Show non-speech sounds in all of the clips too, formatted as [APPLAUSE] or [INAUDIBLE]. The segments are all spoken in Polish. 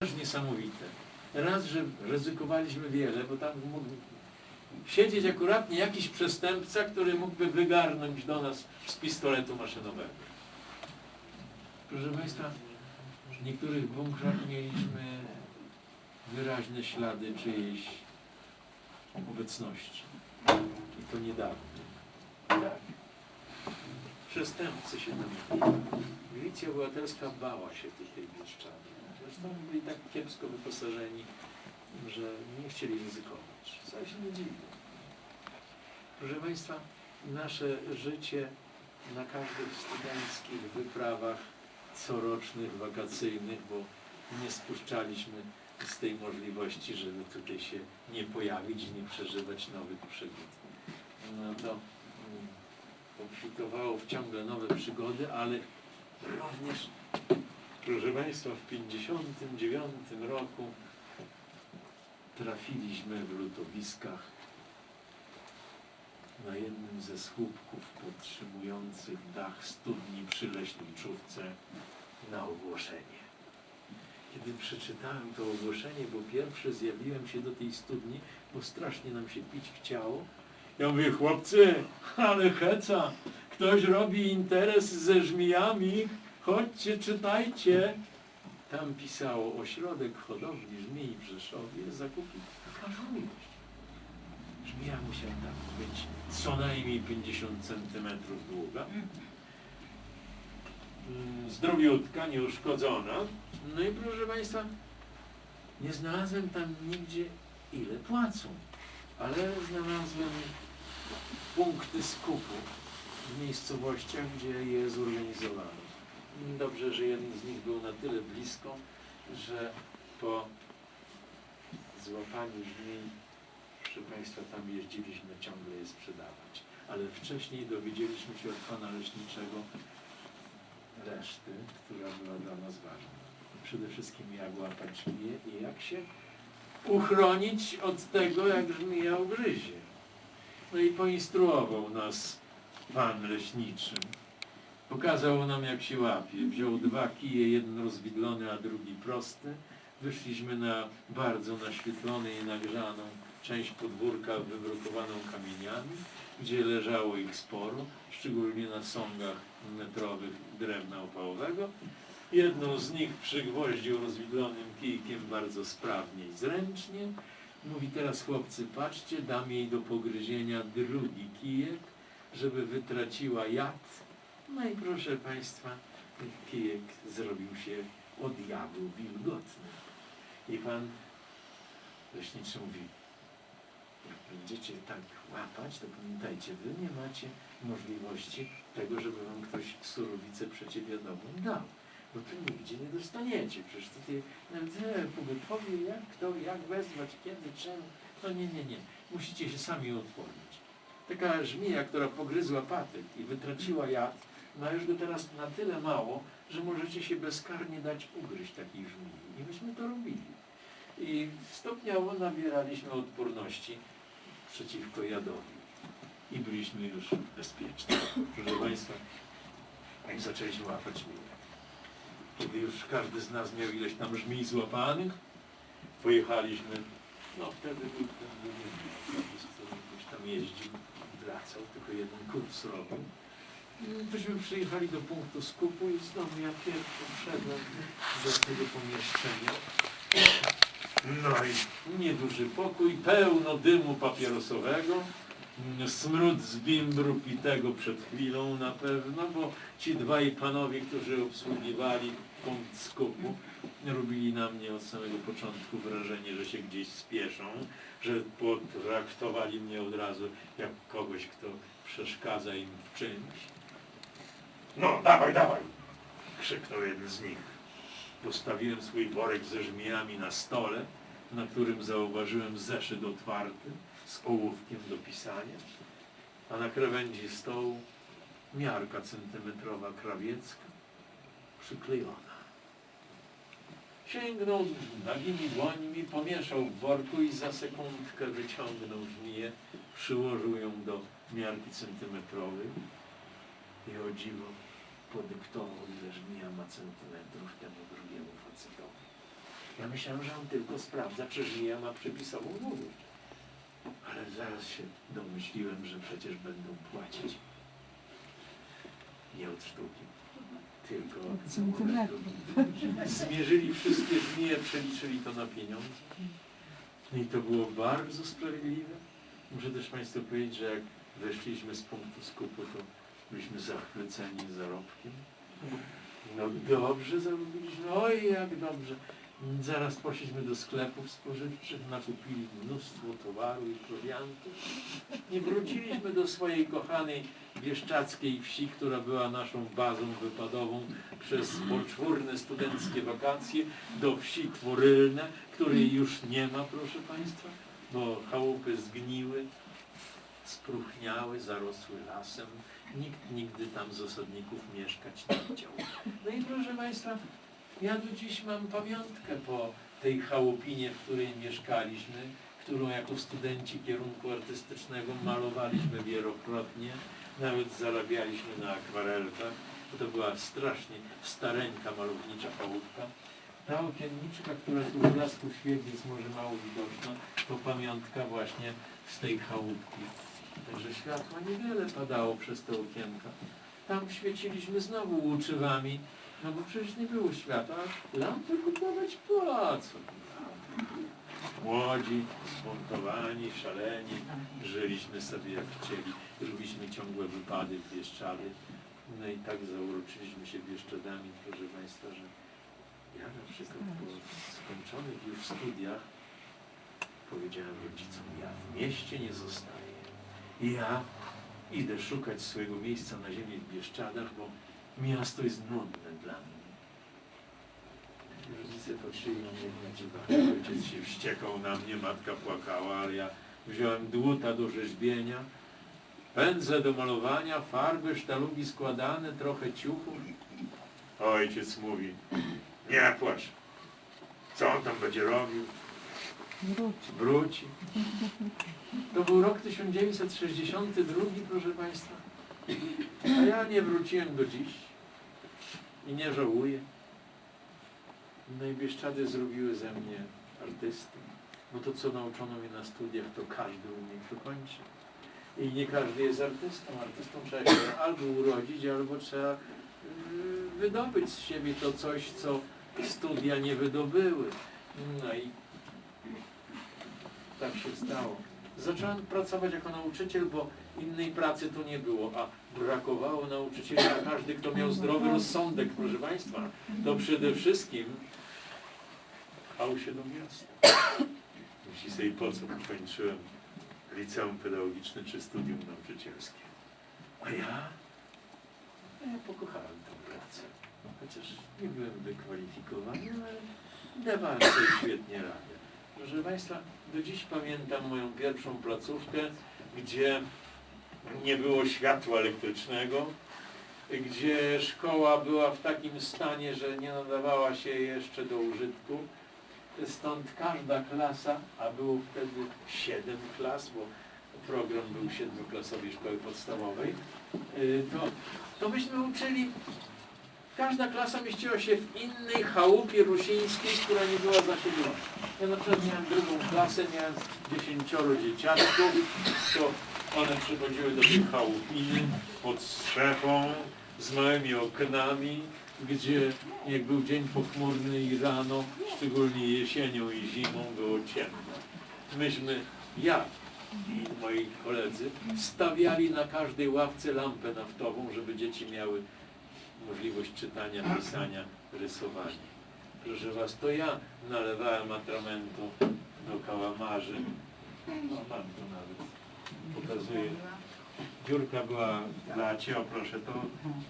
też niesamowite. Raz, że ryzykowaliśmy wiele, bo tam mógł siedzieć akuratnie jakiś przestępca, który mógłby wygarnąć do nas z pistoletu maszynowego. Proszę Państwa, w niektórych bunkrach mieliśmy wyraźne ślady czyjejś obecności. I to niedawno. Tak. Przestępcy się tam Milicja obywatelska bała się tych Bieszczady. Zresztą byli tak kiepsko wyposażeni, że nie chcieli ryzykować. Co się nie dziwię. Proszę Państwa, nasze życie na każdych studenckich wyprawach corocznych, wakacyjnych, bo nie spuszczaliśmy z tej możliwości, żeby tutaj się nie pojawić i nie przeżywać nowych przygód. No to mm, obfitowało w ciągle nowe przygody, ale również, proszę Państwa, w 59 roku trafiliśmy w lutowiskach na jednym ze słupków podtrzymujących dach studni przy Leśniczówce na ogłoszenie. Kiedy przeczytałem to ogłoszenie, bo pierwszy zjawiłem się do tej studni, bo strasznie nam się pić chciało, ja mówię, chłopcy, ale heca, ktoś robi interes ze żmijami, chodźcie, czytajcie. Tam pisało ośrodek hodowli żmii w Rzeszowie zakupi każdą ilość. Żmija musiała tam być co najmniej 50 centymetrów długa. Mm, Zdrowiutka, nieuszkodzona. No i proszę Państwa, nie znalazłem tam nigdzie ile płacą, ale znalazłem punkty skupu w miejscowościach, gdzie je zorganizowano. Dobrze, że jeden z nich był na tyle blisko, że po złapaniu żmij, proszę Państwa, tam jeździliśmy ciągle je sprzedawać. Ale wcześniej dowiedzieliśmy się od Pana Leśniczego reszty, która była dla nas ważna. Przede wszystkim jak łapać żmiję i jak się uchronić od tego, jak żmija ugryzie. No i poinstruował nas pan leśniczy. Pokazał nam jak się łapie. Wziął dwa kije, jeden rozwidlony, a drugi prosty. Wyszliśmy na bardzo naświetloną i nagrzaną część podwórka wybrukowaną kamieniami, gdzie leżało ich sporo, szczególnie na sągach metrowych drewna opałowego. Jedną z nich przygwoździł rozwidlonym kijkiem bardzo sprawnie i zręcznie. Mówi teraz chłopcy, patrzcie, dam jej do pogryzienia drugi kijek, żeby wytraciła jad. No i proszę Państwa, kijek zrobił się od jadu wilgotny. I pan leśniczy mówi, jak będziecie tak łapać, to pamiętajcie, wy nie macie możliwości tego, żeby wam ktoś surowicę przeciwjadową dał. Bo tu nigdzie nie dostaniecie. Przecież tutaj nawet e, pogotowie, jak to, jak wezwać, kiedy, czym. No nie, nie, nie. Musicie się sami odpornić. Taka żmija, która pogryzła patyk i wytraciła jad, ma już go teraz na tyle mało, że możecie się bezkarnie dać ugryźć takiej żmii. I myśmy to robili. I stopniowo nabieraliśmy odporności przeciwko jadowi. I byliśmy już bezpieczni. Proszę Państwa, jak zaczęliśmy łapać żmiję. Kiedy już każdy z nas miał ileś tam żmij złapanych, pojechaliśmy, no wtedy był ten drugi który gdzieś tam jeździł, wracał, tylko jeden kurs robił. I Byśmy przyjechali do punktu skupu i znowu ja pierwszy wszedłem do tego pomieszczenia. No i nieduży pokój, pełno dymu papierosowego, smród z bimbru pitego przed chwilą na pewno, bo ci dwaj panowie, którzy obsługiwali punkt skupu, robili na mnie od samego początku wrażenie, że się gdzieś spieszą, że potraktowali mnie od razu jak kogoś, kto przeszkadza im w czymś. No, dawaj, dawaj! krzyknął jeden z nich. Postawiłem swój worek ze żmijami na stole, na którym zauważyłem zeszyt otwarty z ołówkiem do pisania, a na krawędzi stołu miarka centymetrowa krawiecka przyklejona. Sięgnął nagimi dłońmi, pomieszał w worku i za sekundkę wyciągnął żmiję, przyłożył ją do miarki centymetrowej i o dziwo podyktował, ile żmija ma centymetrów temu drugiemu facetowi. Ja myślałem, że on tylko sprawdza, czy żmija ma przepisową długość. Ale zaraz się domyśliłem, że przecież będą płacić. Nie od sztuki, tylko od Od centymetrów. Zmierzyli wszystkie żmije, przeliczyli to na pieniądze. No i to było bardzo sprawiedliwe. Muszę też Państwu powiedzieć, że jak weszliśmy z punktu skupu, to byliśmy zachwyceni zarobkiem. No dobrze zarobiliśmy, oj jak dobrze. Zaraz poszliśmy do sklepów spożywczych, nakupili mnóstwo towaru i prowiantu. Nie wróciliśmy do swojej kochanej bieszczackiej wsi, która była naszą bazą wypadową przez poczwórne studenckie wakacje, do wsi Tworylne, której już nie ma, proszę Państwa, bo chałupy zgniły, spróchniały, zarosły lasem. Nikt nigdy tam z osadników mieszkać nie chciał. No i proszę Państwa, ja do dziś mam pamiątkę po tej chałupinie, w której mieszkaliśmy, którą jako studenci kierunku artystycznego malowaliśmy wielokrotnie, nawet zarabialiśmy na akwarelkach. To była strasznie stareńka malownicza chałupka. Ta okienniczka, która tu w blasku świetli jest może mało widoczna, to pamiątka właśnie z tej chałupki. Także światła niewiele padało przez te okienka. Tam świeciliśmy znowu łuczywami, no bo przecież nie było światła, lampy kupować po? Młodzi, zmontowani, szaleni, żyliśmy sobie jak chcieli, robiliśmy ciągłe wypady w Bieszczady. No i tak zauroczyliśmy się Bieszczadami, proszę Państwa, że ja na przykład po skończonych już studiach powiedziałem rodzicom, ja w mieście nie zostaję. Ja idę szukać swojego miejsca na ziemi w Bieszczadach, bo miasto jest nudne dla mnie. Rodzice patrzyli na mnie na. Ojciec się wściekał na mnie, matka płakała, ale ja wziąłem dłuta do rzeźbienia, pędzle do malowania, farby, sztalugi składane, trochę ciuchów. Ojciec mówi, nie płacz. Co on tam będzie robił? Wróć. Wróci. To był rok 1962, proszę Państwa. A ja nie wróciłem do dziś. I nie żałuję. No i Bieszczady zrobiły ze mnie artystę. No to co nauczono mnie na studiach, to każdy umie to kończy. I nie każdy jest artystą. Artystą trzeba się albo urodzić, albo trzeba yy, wydobyć z siebie to coś, co studia nie wydobyły. No i tak się stało. Zacząłem pracować jako nauczyciel, bo innej pracy tu nie było, a brakowało nauczycieli, każdy, kto miał zdrowy rozsądek, proszę Państwa, to przede wszystkim pchał się do miasta. Myśli sobie, po co kończyłem liceum pedagogiczne czy studium nauczycielskie. A ja? Ja pokochałem tę pracę. Chociaż nie byłem wykwalifikowany, ale dawałem sobie świetnie radę. Proszę Państwa, do dziś pamiętam moją pierwszą placówkę, gdzie nie było światła elektrycznego, gdzie szkoła była w takim stanie, że nie nadawała się jeszcze do użytku. Stąd każda klasa, a było wtedy siedem klas, bo program był siedmioklasowej szkoły podstawowej, y, to, to myśmy uczyli Każda klasa mieściła się w innej chałupie rusińskiej, która nie była zasiedlona. Ja na przykład miałem drugą klasę, miałem dziesięcioro dzieciaczków, to one przychodziły do tej chałupiny pod strzechą, z małymi oknami, gdzie jak był dzień pochmurny i rano, szczególnie jesienią i zimą, było ciemno. Myśmy, ja i moi koledzy, stawiali na każdej ławce lampę naftową, żeby dzieci miały możliwość czytania, pisania, rysowania. Proszę Was, to ja nalewałem atramentu do kałamarzy. No mam tu nawet. Pokazuję. Dziurka była dla Cię, o proszę, to,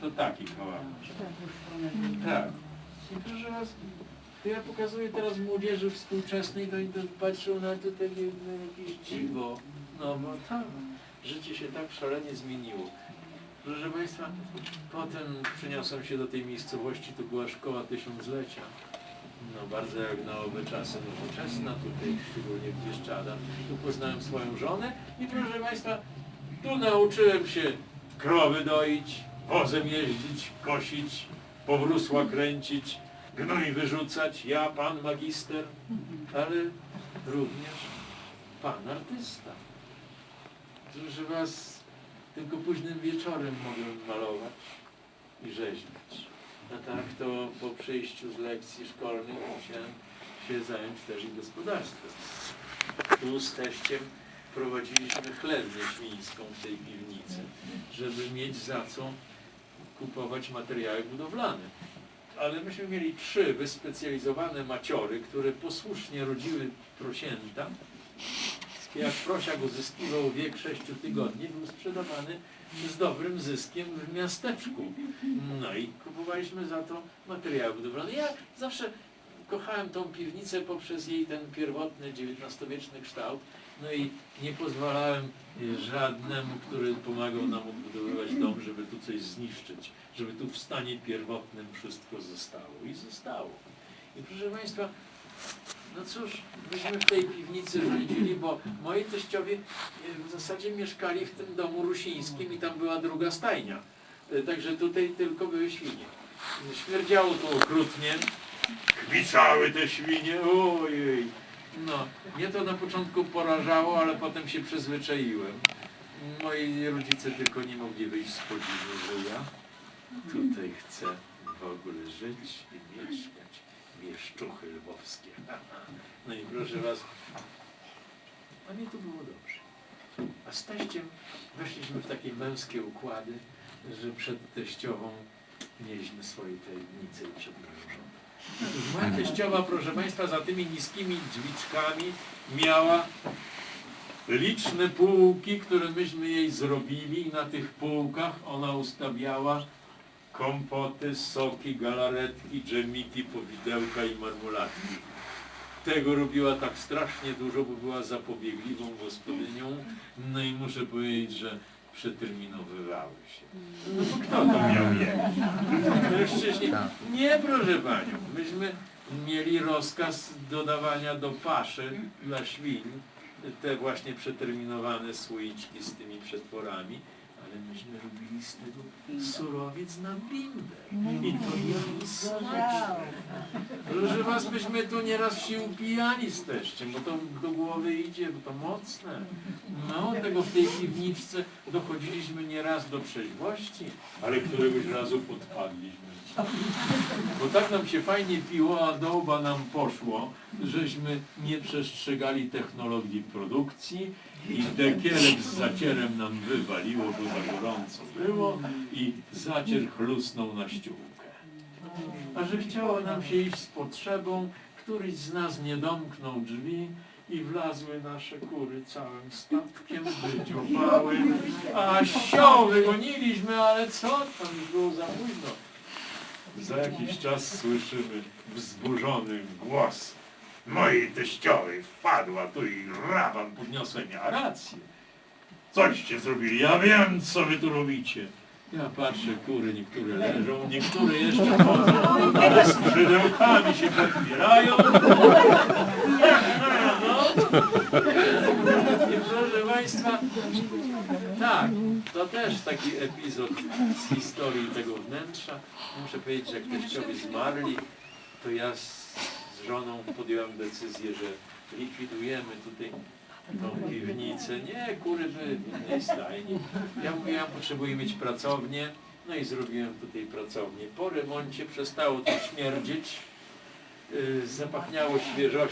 to taki kałamarz. Tak. I proszę Was, to ja pokazuję teraz młodzieży współczesnej, no i to patrzą na to takie no, jakieś dziwo. No bo tak, życie się tak szalenie zmieniło. Proszę Państwa, potem przeniosłem się do tej miejscowości, to była szkoła tysiąclecia. No bardzo jak na owe czasy nowoczesna, tutaj szczególnie w Bieszczadach. Tu poznałem swoją żonę i proszę Państwa, tu nauczyłem się krowy doić, wozem jeździć, kosić, powrósła kręcić, gnój wyrzucać, ja, pan magister, ale również pan artysta. Że was tylko późnym wieczorem mogę malować i rzeźbić. A tak to po przyjściu z lekcji szkolnych musiałem się zająć też i gospodarstwem. Tu z teściem prowadziliśmy chlewnię świńską w tej piwnicy, żeby mieć za co kupować materiały budowlane. Ale myśmy mieli trzy wyspecjalizowane maciory, które posłusznie rodziły prosięta. Jak prosiak uzyskiwał wiek 6 tygodni, był sprzedawany z dobrym zyskiem w miasteczku. No i kupowaliśmy za to materiały budowlane. Ja zawsze kochałem tą piwnicę poprzez jej ten pierwotny XIX-wieczny kształt. No i nie pozwalałem y, żadnemu, który pomagał nam odbudowywać dom, żeby tu coś zniszczyć, żeby tu w stanie pierwotnym wszystko zostało. I zostało. I proszę Państwa, no cóż, myśmy w tej piwnicy rządzili, bo moi teściowie w zasadzie mieszkali w tym domu rusińskim i tam była druga stajnia. Y, Także tutaj tylko były świnie. Śmierdziało tu okrutnie, kwiczały te świnie, ojej. No, mnie to na początku porażało, ale potem się przyzwyczaiłem. Moi rodzice tylko nie mogli wyjść z podziwu, że ja tutaj chcę w ogóle żyć i mieszkać. Mieszczuchy lwowskie. [LAUGHS] No i proszę was, a mnie tu było dobrze. A z teściem weszliśmy w takie męskie układy, że przed teściową mieliśmy swoje tajemnice i przed mężem. Otóż Moja teściowa, proszę Państwa, za tymi niskimi drzwiczkami miała liczne półki, które myśmy jej zrobili i na tych półkach ona ustawiała kompoty, soki, galaretki, dżemiki, powidełka i marmolatki. Tego robiła tak strasznie dużo, bo była zapobiegliwą gospodynią. No i muszę powiedzieć, że przeterminowywały się. No bo kto to miał jeść? Mężczyźni? Nie, proszę Panią. Myśmy mieli rozkaz dodawania do paszy dla świń te właśnie przeterminowane słoiczki z tymi przetworami, ale myśmy robili z tego surowiec na bimber. I to było smaczne. Proszę Was, myśmy tu nieraz się upijali z teściem, bo to do głowy idzie, bo to mocne. No, tego w tej piwniczce dochodziliśmy nieraz do trzeźwości, ale któregoś razu podpadliśmy. Bo tak nam się fajnie piło, a do łba nam poszło, żeśmy nie przestrzegali technologii produkcji i dekielek z zacierem nam wywaliło, bo za gorąco było i zacier chlusnął na ściółkę. A że chciało nam się iść z potrzebą, któryś z nas nie domknął drzwi i wlazły nasze kury całym statkiem, wydziobały, a sioł wygoniliśmy, ale co tam już było za późno. Za jakiś czas słyszymy wzburzony głos mojej teściowej. Wpadła tu i raban podniosłem. Miała rację. Coście zrobili? Ja wiem, co wy tu robicie. Ja patrzę, kury niektóre leżą, niektóre jeszcze chodzą, ale skrzydełkami się podbierają. Proszę Państwa, tak, to też taki epizod z historii tego wnętrza. Muszę powiedzieć, że jak teściowie zmarli, to ja z żoną podjąłem decyzję, że likwidujemy tutaj tą piwnicę. Nie, kury były w innej stajni. Ja mówiłem, potrzebuję mieć pracownię. No i zrobiłem tutaj pracownię. Po remoncie przestało to śmierdzieć. Yy, Zapachniało świeżością.